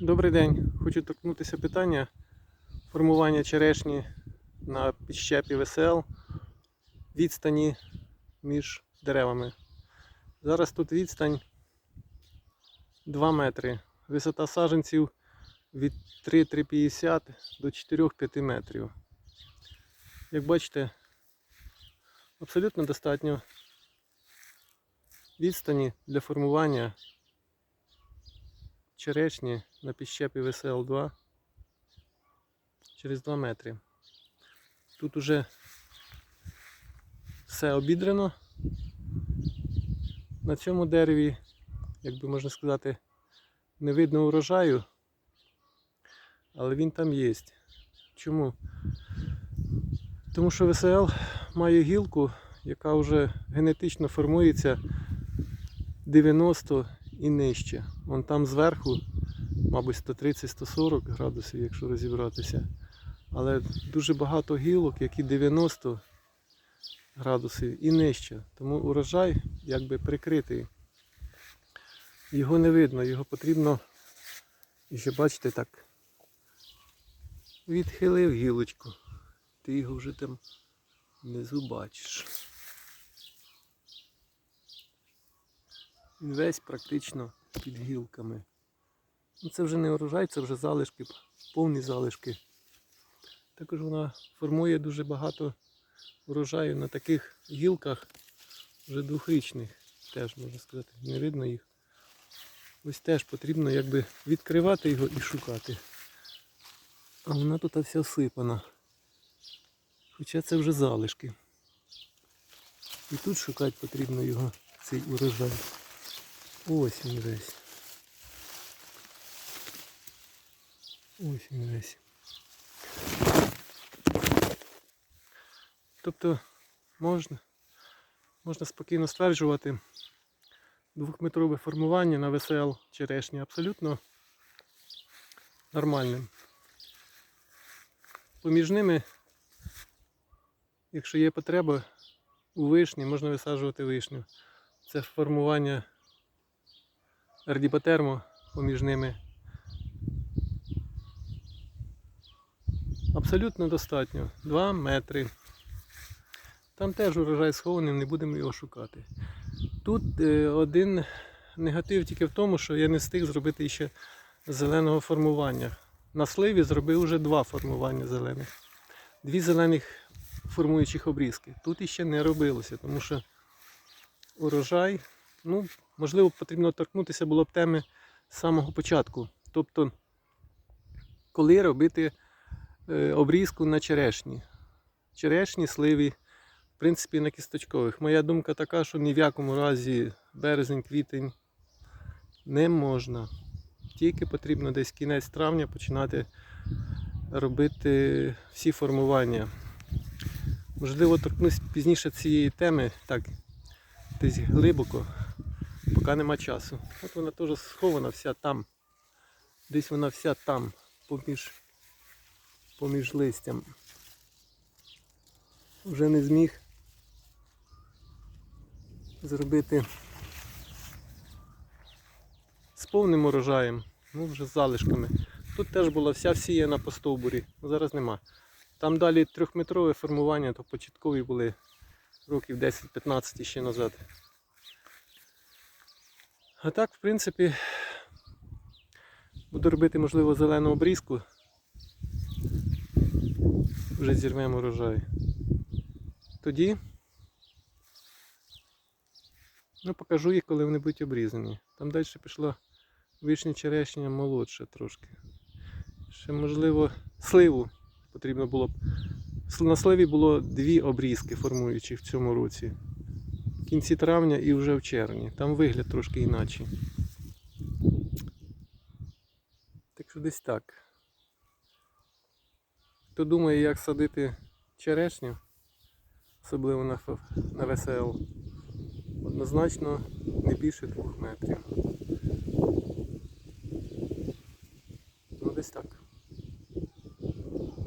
Добрий день. Хочу торкнутися питання формування черешні на підщепі ВСЛ відстані між деревами. Зараз тут відстань 2 метри. Висота саджанців від 3-3,50 до 4-5 метрів. Як бачите, абсолютно достатньо відстані для формування черешні на підщепі ВСЛ-2 через 2 метри. Тут уже все обідрано. На цьому дереві, як би можна сказати, не видно урожаю, але він там є. Чому? Тому що ВСЛ має гілку, яка вже генетично формується 90 і нижче. Вон там зверху, мабуть, 130-140 градусів, якщо розібратися. Але дуже багато гілок, які 90 градусів і нижче. Тому урожай якби прикритий. Його не видно, його потрібно, ще бачите так, відхилив гілочку. Ти його вже там внизу бачиш. Він весь практично під гілками. Ну, це вже не урожай, це вже залишки, повні залишки. Також вона формує дуже багато урожаю на таких гілках вже двохрічних, теж можна сказати, не видно їх. Ось теж потрібно якби відкривати його і шукати. А вона тут вся всипана. Хоча це вже залишки. І тут шукати потрібно його, цей урожай. Ось він весь. Ось він весь. Тобто можна, можна спокійно стверджувати, двохметрове формування на ВСЛ черешні абсолютно нормальним. Поміж ними, якщо є потреба, у вишні можна висаджувати вишню. Це формування ардіпотермо поміж ними. Абсолютно достатньо. 2 метри. Там теж урожай схований, не будемо його шукати. Тут е, один негатив тільки в тому, що я не встиг зробити ще зеленого формування. На сливі зробив вже два формування зелених. Дві зелених формуючих обрізки. Тут іще не робилося, тому що урожай, ну, можливо, потрібно торкнутися було б теми з самого початку. Тобто, коли робити обрізку на черешні. Черешні, сливі, в принципі, на кісточкових. Моя думка така, що ні в якому разі березень, квітень не можна. Тільки потрібно десь кінець травня починати робити всі формування. Можливо, торкнусь пізніше цієї теми, так, десь глибоко, поки нема часу. От вона теж схована вся там. Десь вона вся там, поміж, поміж листям. Вже не зміг зробити з повним урожаєм, ну вже з залишками. Тут теж була вся всіяна по стовбурі, зараз нема. Там далі трьохметрове формування, то початкові були років 10-15 ще назад. А так, в принципі, буду робити, можливо, зелену обрізку. Вже зірвемо урожай. Тоді ну, покажу їх, коли вони будуть обрізані. Там далі пішла вишня черешня молодша трошки. Ще можливо сливу потрібно було б. На сливі було дві обрізки формуючих в цьому році. В кінці травня і вже в червні. Там вигляд трошки інакший. Так що десь так. Хто думає, як садити черешню, особливо на, на ВСЛ, однозначно не більше двох метрів.